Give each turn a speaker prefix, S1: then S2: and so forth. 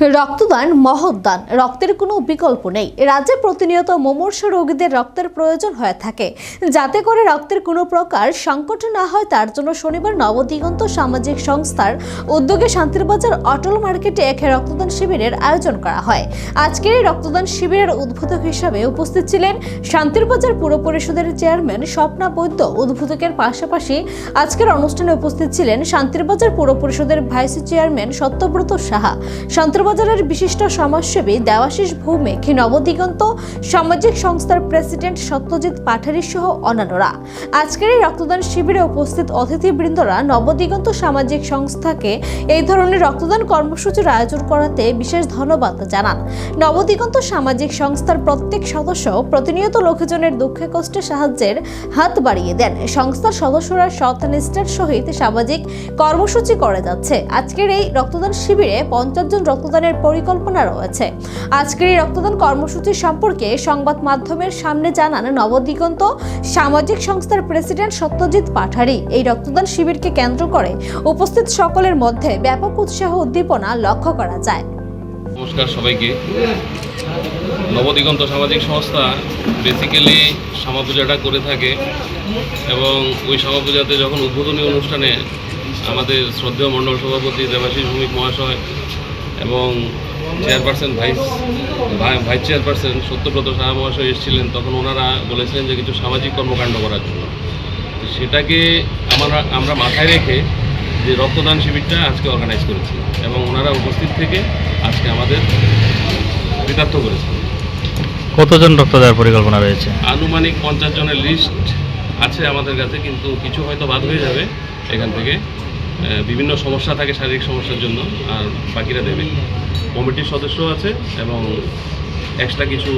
S1: রক্তদান মহৎদান রক্তের কোনো বিকল্প নেই। রাজ্যে প্রতিনিয়ত মুমূর্ষ রোগীদের রক্তের প্রয়োজন হয়ে থাকে। যাতে করে রক্তের কোনো প্রকার সংকট না হয়, তার জন্য শনিবার নবদিগন্ত সামাজিক সংস্থার উদ্যোগে শান্তিরবাজার অটল মার্কেটে এক রক্তদান শিবিরের আয়োজন করা হয়। আজকের এই রক্তদান শিবিরের উদ্বোধক হিসাবে উপস্থিত ছিলেন শান্তিরবাজার পুর পরিষদের চেয়ারম্যান স্বপ্না বৈদ্য। উদ্বোধকের পাশাপাশি আজকের অনুষ্ঠানে উপস্থিত ছিলেন শান্তিরবাজার পুর পরিষদের ভাইস চেয়ারম্যান সত্যব্রত সাহা। শান্তিরবাজারের বিশিষ্ট সমাজসেবী দেওয়াশিস ভৌমিক নবদিগন্ত সামাজিক সংস্থার প্রেসিডেন্ট সত্যজিৎ পাঠারি সহ অন্যান্যরা। আজকের এই রক্তদান শিবিরে উপস্থিত অতিথিবৃন্দরা নবদিগন্ত সামাজিক সংস্থাকে এই ধরনের রক্তদান কর্মসূচির আয়োজন করাতে বিশেষ ধন্যবাদ জানান। নবদিগন্ত সামাজিক সংস্থার প্রত্যেক সদস্য প্রতিনিয়ত লোকজনের দুঃখে কষ্টে সাহায্যের হাত বাড়িয়ে দেন। সংস্থার সদস্যরা সৎ নিষ্ঠার সহিত সামাজিক কর্মসূচি করে যাচ্ছে। আজকের এই রক্তদান শিবিরে পঞ্চাশ জন রক্তদানের পরিকল্পনা রয়েছে। আজকের এই রক্তদান কর্মসূচি সম্পর্কে সংবাদ মাধ্যমের সামনে জানান নবদিগন্ত সামাজিক সংস্থার প্রেসিডেন্ট সত্যজিৎ পাঠারি। এই রক্তদান শিবিরকে কেন্দ্র করে উপস্থিত সকলের মধ্যে ব্যাপক উৎসাহ উদ্দীপনা লক্ষ্য করা যায়।
S2: নমস্কার সবাইকে। নবদিগন্ত সামাজিক সংস্থা বেসিক্যালি শ্যামা পূজাটা করে থাকে এবং ওই শ্যামা পূজাতে যখন উদ্বোধনী অনুষ্ঠানে আমাদের শ্রদ্ধেয় মণ্ডল সভাপতি দেবাশিস ভৌমিক মহাশয় এবং চেয়ারপারসন ভাইস ভাই- ভাইস চেয়ারপারসন সত্যব্রত সাহা মহাশয় এসেছিলেন তখন ওনারা বলেছিলেন যে কিছু সামাজিক কর্মকাণ্ড করার জন্য। সেটাকে আমরা আমরা মাথায় রেখে যে রক্তদান শিবিরটা আজকে অর্গানাইজ করেছি এবং ওনারা উপস্থিত থেকে আজকে আমাদের কৃতার্থ করেছে
S3: কতজন রক্ত দেওয়ার পরিকল্পনা রয়েছে?
S2: আনুমানিক পঞ্চাশ জনের লিস্ট আছে আমাদের কাছে কিন্তু কিছু হয়তো বাদ হয়ে যাবে এখান থেকে। বিভিন্ন সমস্যা থাকে শারীরিক সমস্যার জন্য, আর বাকিরা দেবে। কমিটির সদস্য আছে এবং এক্সট্রা কিছু